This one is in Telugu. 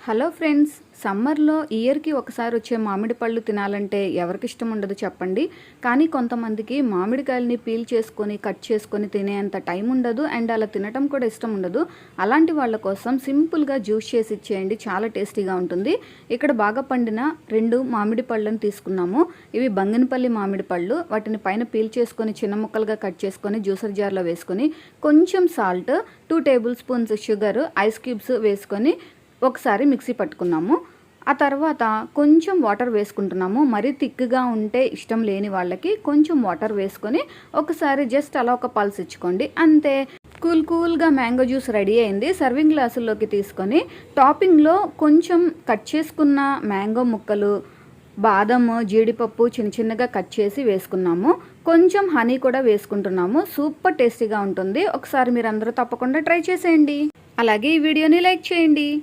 హలో ఫ్రెండ్స్ సమ్మర్లో ఇయర్కి ఒకసారి వచ్చే మామిడి పళ్ళు తినాలంటే ఎవరికి ఇష్టం ఉండదు చెప్పండి. కానీ కొంతమందికి మామిడికాయలని పీల్ చేసుకొని కట్ చేసుకొని తినేంత టైం ఉండదు అండ్ అలా తినటం కూడా ఇష్టం ఉండదు. అలాంటి వాళ్ళ కోసం సింపుల్గా జ్యూస్ చేసి ఇచ్చేయండి చాలా టేస్టీగా ఉంటుంది. ఇక్కడ బాగా పండిన రెండు మామిడి పళ్ళను తీసుకున్నాము. ఇవి బంగినపల్లి మామిడి పళ్ళు. వాటిని పైన పీల్ చేసుకొని చిన్న ముక్కలుగా కట్ చేసుకొని జ్యూసర్ జార్లో వేసుకొని కొంచెం salt two tablespoons sugar ice cubes వేసుకొని ఒకసారి మిక్సీ పట్టుకున్నాము. ఆ తర్వాత కొంచెం వాటర్ వేసుకుంటున్నాము. మరీ థిక్గా ఉంటే ఇష్టం లేని వాళ్ళకి కొంచెం వాటర్ వేసుకొని ఒకసారి జస్ట్ అలా ఒక పల్స్ ఇచ్చుకోండి. అంతే. కూల్ కూల్గా మ్యాంగో జ్యూస్ రెడీ అయింది. సర్వింగ్ గ్లాసుల్లోకి తీసుకొని టాపింగ్లో కొంచెం కట్ చేసుకున్న మ్యాంగో ముక్కలు బాదము జీడిపప్పు చిన్న చిన్నగా కట్ చేసి వేసుకున్నాము. కొంచెం హనీ కూడా వేసుకుంటున్నాము. సూపర్ టేస్టీగా ఉంటుంది. ఒకసారి మీరు తప్పకుండా ట్రై చేసేయండి. అలాగే ఈ వీడియోని లైక్ చేయండి.